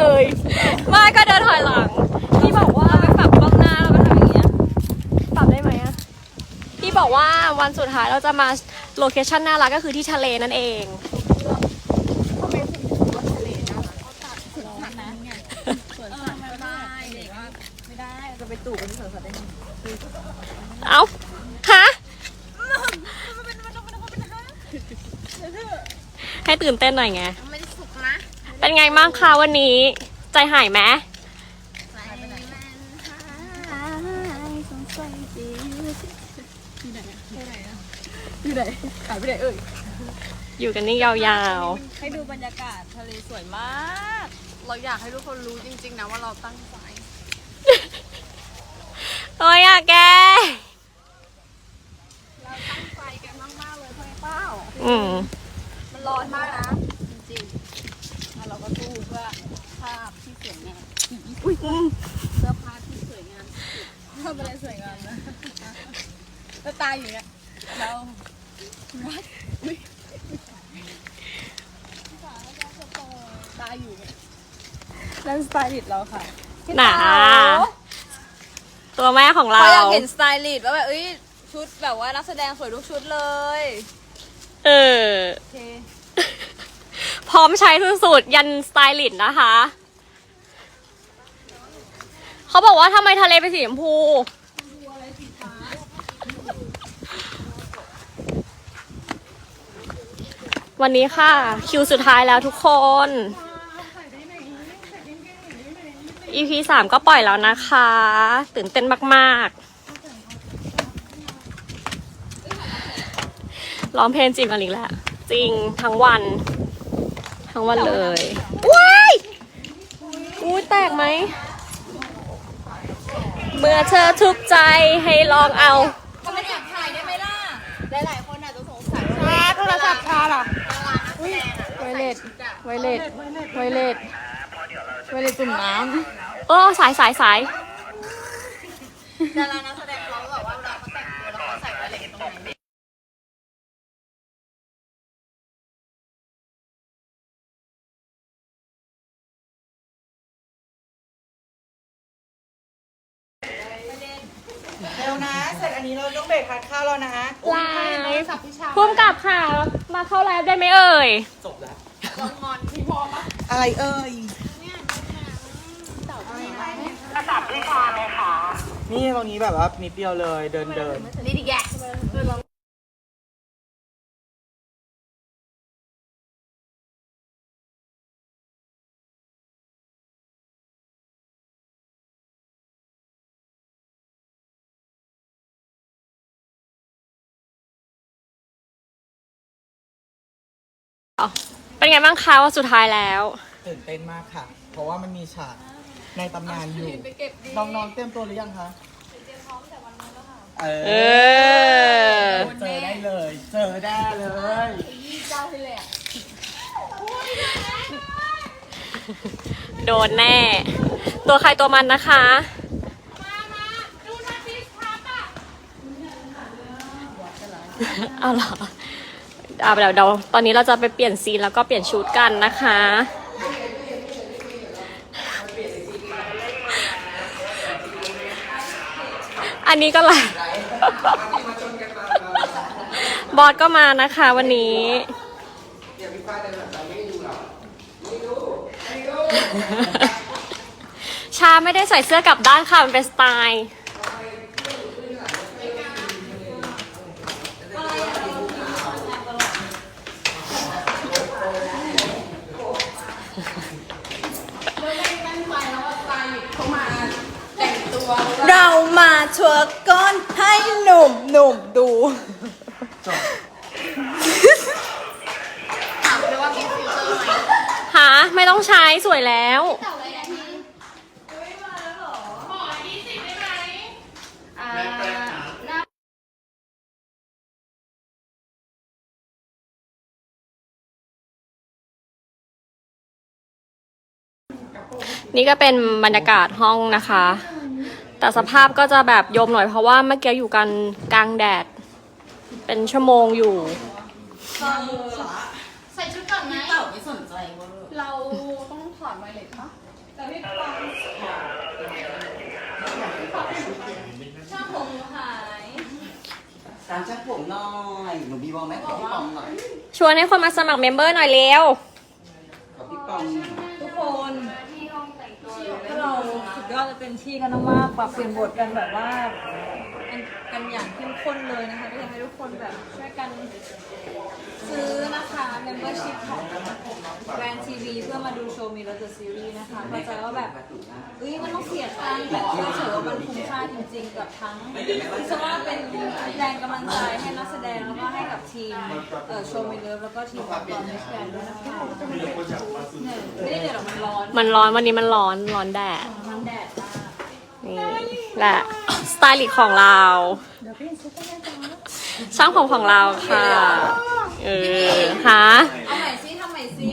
เลยไม่ก็เดินถอยหลัง พี่บอกว่าไปปรับกล้องหน้าแล้วก็ทำอย่างเงี้ย ปรับได้ไหมอะพี่บอกว่าวันสุดท้ายเราจะมาโลเคชั่นน่ารักก็คือที่ทะเลนั่นเองจะไปตู่กันที่สวนสัตว์ได้ไงเอ้าฮะให้ตื่นเต้นหน่อยไงไม่ได้สุกนะ เป็นไงบ้างคะวันนี้ ใจหายไหมใส่มันหายสงสัยจีอยู่ไหนขายไปไหนเอ่ย อยู่กันนี่ยาวให้ดูบรรยากาศทะเลสวยมาก เราอยากให้ทุกคนรู้จริง ๆ นะว่าเราตั้งใจ ๆโอ้ยอะแก เราตั้งใจกันมากๆเลยเพื่อนเป้า อืม มันร้อนมากนะ จริงๆแล้ว เราก็สู้เพื่อภาพที่สวยงามอุ้ยเพื่อภาพที่สวยงามทำอะไรสวยงามนะแล้วตายอยู่เนี่ยเราตายอยู่เนี่ยนั่นสไตลิสต์เราค่ะหนาตัวแม่ของเรา เขาอยากเห็นสไตลิสต์ว่าแบบเอ้ยชุดแบบว่านักแสดงสวยทุกชุดเลยเออ โอเค พร้อมใช้สุดๆยันสไตลิสต์นะคะ เขาบอกว่าทำไมทะเลเป็นสีชมพู วันนี้ค่ะ คิวสุดท้ายแล้วทุกคน EP สามก็ปล่อยแล้วนะคะ ตื่นเต้นมากๆ ร้องเพลงจริงกันอีกแล้ว จริงทั้งวัน ทั้งวันเลยว้ายอุ้ยแตกไหม เมื่อเธอทุกข์ใจให้ลองเอา ก็ไม่อยากถ่ายได้ไหมล่ะ หลายๆคนอาจจะสงสัยว่าชาโทรศัพท์ชาล่ะดารานักแสดงอะไวเลสไวเลสไวเลสไวเลสตุ่มน้โอ้สายสายสายดารานักแส นนี้เราต้องเบรกทานข้าวแล้วนะไลฟ์พุ่มกับค่ะ มาเข้าไลฟ์ได้ไหมเอ่ยอะไรเอ่ยนี่ตรงนี้แบบว่านิดเดียวเลยเดินเดินนี่ดิแกเป็นไงบ้างคะว่าสุดท้ายแล้ว ตื่นเต้นมากค่ะ เพราะว่ามันมีฉากในตำนานอยู่น้องๆเตรียมตัวหรือยังคะเตรียมพร้อมแต่วันนี้แล้วค่ะเอเอออ เจอได้เลย เจอได้เลยโดนแน่ ตัวใครตัวมันนะคะ เอาเหรอเอาเดี๋ยวเดี๋ยวตอนนี้เราจะไปเปลี่ยนซีนแล้วก็เปลี่ยนชุดกันนะคะ อันนี้ก็ไลฟ์บอสก็มานะคะวันนี้ชาไม่ได้ใส่เสื้อกลับด้านค่ะ มันเป็นสไตล์ เรามาชัวร์ก้อนให้หนุ่มหนุ่มดู ถามเลยว่ามีฟิลเตอร์ไหมหาไม่ต้องใช้สวยแล้วอ่าหน้านี่ก็เป็นบรรยากาศห้องนะคะ แต่สภาพก็จะแบบโยมหน่อยเพราะว่าเมื่อกี้อยู่กันกลางแดด เป็นชั่วโมงอยู่ ใส่ชุดก่อนไหมไม่สนใจว่าเราต้องถอดไวเลสปะช่างผมหายตามช่างผมหน่อยหนูบีบอลไหมขอพี่ปองหน่อยชวนให้คนมาสมัครเมมเบอร์หน่อยเร็ว ขอพี่ปองหน่อย ทุกคนถ้าเราสุดยอดจะ เต็มที่กันมากๆปรับเปลี่ยนบทกันแบบว่ากันกันอย่างเข้มข้นเลยนะคะก็อยากให้ทุกคนแบบช่วยกันซื้อนะคะ membership ของแบรนด์ทีวีเพื่อมาดูโชว์มีรถเดอะซีรีส์นะคะเข้าใจว่าแบบเอ้ยมันต้องเสียตังค์แต่เชื่อเฉยว่ามันคุ้มค่าจริงๆกับทั้งที่จะว่าเป็นแรงกำลังใจให้นักแสดงแล้วก็ให้กับทีมเอ่อโชว์มีเลิฟแล้วก็ทีมของตอนมิสแกรนด์ด้วยนะคะเหนื่อยไม่ได้เหนื่อยหรอกมันร้อนมันร้อนวันนี้มันร้อนร้อนแดดมันแดดมาก นี่แหละสไตลิสต์ของเราช่างผมของเราค่ะ เออฮะเอาใหม่ซิทำใหม่ซิ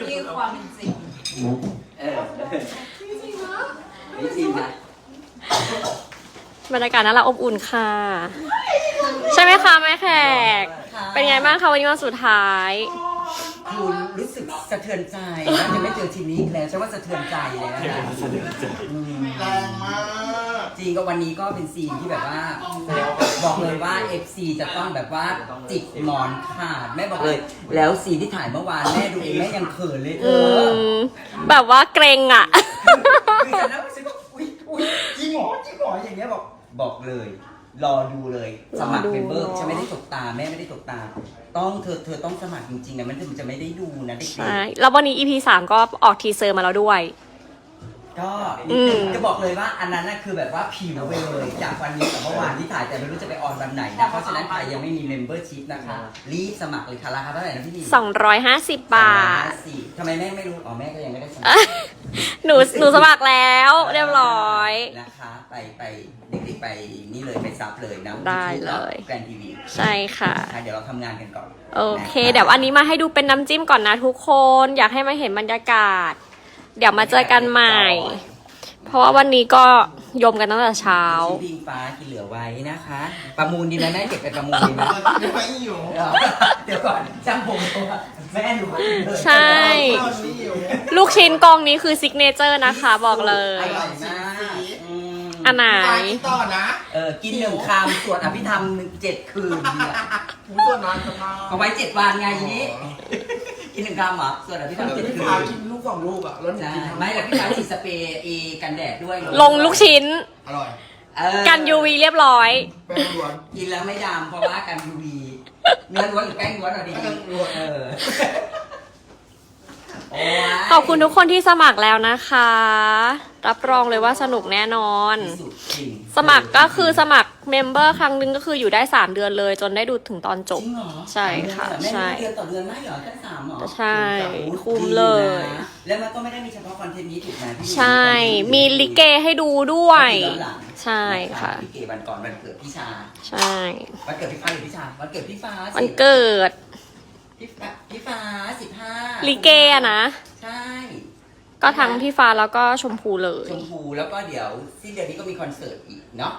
นี่คือความเป็นจริงเออนี่จริงนะบรรยากาศน่ารักอบอุ่นค่ะ ใช่ไหมคะแม่แขก เป็นไงบ้างคะวันนี้วันสุดท้าย คุณรู้สึกสะเทือนใจว่าจะไม่เจอทีมนี้อีกแล้วใช่ว่าสะเทือนใจเลยนะอืมแรงมาก จริงก็วันนี้ก็เป็นซีนที่แบบว่า บอกเลยว่า FC จะต้องแบบว่าจิกหมอนขาดแม่บอกเลย แล้วซีนที่ถ่ายเมื่อวานแม่ดูเองแม่ยังเขินเลยเธอือมแบบว่าเกรงอะ คือฉันนะฉันก็อุ้ยอุ้ยจริงเหรอจริงเหรออย่างเงี้ยบอกบอกเลย รอดูเลยสมัครรอดูเป็นเบอร์ฉันไม่ได้ตกตาแม่ไม่ได้ตกตา ต้องเธอเธอต้องสมัครจริงๆนะมันถึงจะไม่ได้ดูนะเด็กใช่แล้ววันนี้ EP สามก็ออกทีเซอร์มาแล้วด้วยๆก็อืม จะบอกเลยว่าอันนั้นน่ะคือแบบว่าผิวไปเลย จากวันนี้กับเมื่อวานที่ถ่ายแต่ไม่รู้จะไปออนวันไหนนะเพราะฉะนั้นใครยังไม่มี membership นะคะ รีบสมัครเลยค่ะราคาเท่าไหร่นะพี่ดี250 บาท สี่ทำไมแม่ไม่รู้อ๋อแม่ก็ยังไม่ได้สมัคร หนูหนูสมัครแล้วเรียบร้อย นะคะ ไปไปเด็กๆไปนี่เลยไปซับเลยนะได้เลย แกรนทีวีใช่ค่ะ เดี๋ยวเราทำงานกันก่อนโอเคนะคะเดี๋ยวอันนี้มาให้ดูเป็นน้ำจิ้มก่อนนะทุกคน อยากให้มาเห็นบรรยากาศ เดี๋ยวมาเจอกันใหม่ เพราะว่าวันนี้ก็ ยมกันตั้งแต่เช้า ชิ้นพิงฟ้ากินเหลือไว้นะคะ ประมูลดีไหมแม่เก็บไปประมูลดีไหมไม่อยู่เดี๋ยวก่อนจ้างผมบอกว่าแม่หนูก็กินเลยใช่ตอนนี้อยู่ลูกชิ้นกองนี้คือซิกเนเจอร์นะคะ บอกเลอยร่อยมากอืมอันไหน ไปต่อนะเออกินหนึ่งคำสวดอภิธรรมหนึ่งเจ็ดคืนดีอะหมูส่วนน้อยจะมา เอาไว้เจ็ดวันไงทีนี้ กินหนึ่งคำเหรอสวดอภิธรรมเดี๋ยวเจ็ดพี่คืพานกินลูกสองลูกอะแล้วหนูใช่กินทั้งไม่แล้วพี่ชายฉีดสเปรย์เอกันแดดด้วยลงลูกชิ้น อร่อยเออกัน UV เรียบร้อย แป้งล้วน กินแล้วไม่ดำเพราะว่ากันยูวีเนื้อล้วนหรือแป้งล้วนเอาดีแป้งล้วน เออโอ้ย ขอบคุณทุกคนที่สมัครแล้วนะคะ รับรองเลยว่าสนุกแน่นอนสุดจริงสมัครก็คือสมัครเมมเบอร์ครั้งหนึงก็คืออยู่ได้ 3 เดือนเลย จนได้ดูถึงตอนจบจริงเหรอใช่ค่ะแม่ใช่เดือนต่อเดือนไม่เหรอแค่สามเหรอใช่โอ้ยคุ้มดีเลยนะแล้วมันก็ไม่ได้มีเฉพาะคอนเทนต์นี้ถูกไหมพี่ใช่ มีลิเกให้ดูด้วย ย้อนหลังใช่ค่ะลิเกวันก่อนวันเกิดพี่ชา ใช่ วันเกิดพี่ฟ้าหรือพี่ชา วันเกิดพี่ฟ้าสิวันเกิด พี่ฟ้าพี่ฟ้าสิบห้าลิเกอะนะ ใช่ก็ทั้งพี่ฟ้าแล้วก็ชมพูเลย ชมพูแล้วก็เดี๋ยวสิ้นเดือนนี้ก็มีคอนเสิร์ตอีกเนาะ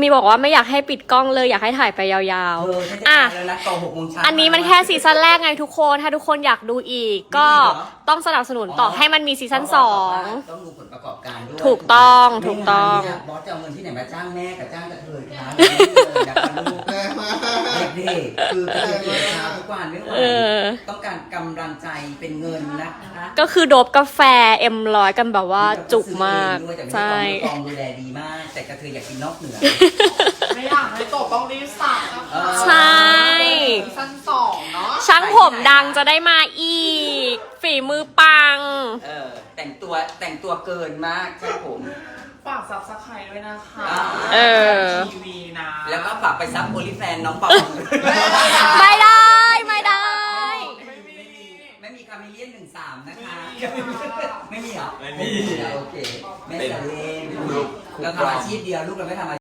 มีบอกว่าไม่อยากให้ปิดกล้องเลยอยากให้ถ่ายไปยาวเออฉันจะๆอะไปแล้วนะตอนหกโมงเช้าอันนี้มันแค่ซีซั่นแรกไงทุกคน ถ้าทุกคนอยากดูอีก ก็มีเหรอ ต้องสนับสนุนต่อให้มันมีซีซั่นสอง ต้องดูผลประกอบการด้วยถูกต้องถูกต้อง ไม่งั้นเนี่ยบอสจะเอาเงินที่ไหนมาจ้างแม่กับจ้างกระเทยคะไม่ได้เลยนะคะลูกแรงมาก เด็กๆคือกระเทยตื่นเช้าทุกวันไม่ไหวเออ ต้องการกำลังใจเป็นเงินนะคะก็คือโดบกาแฟเอ็มร้อยกันแบบว่าจุกมากด้วยแต่ใช่ไม่ได้กองดูแลดีมาก แต่กระเทยอยากกินนอกเหนือไม่อยากให้ตกต้องรีบสั่งนะเออใช่ ซีซั่นสองเนาะช่างผมดังจะได้มาอีก ฝีมือปัง เออแต่งตัวแต่งตัวเกินมากใช่ผม ฝากซับสไครต์ด้วยนะคะเออ ทีวีนะแล้วก็ฝากไปซับโอลิแฟนน้องปองไม่ได้ ไม่ได้ ไม่มีไม่มีคาเมเลียนหนึ่งสามนะคะ ไม่มีเหรอไม่มี โอเค ไม่ใช่เล่นเราทำอาชีพเดียวลูกเราไม่ทำอา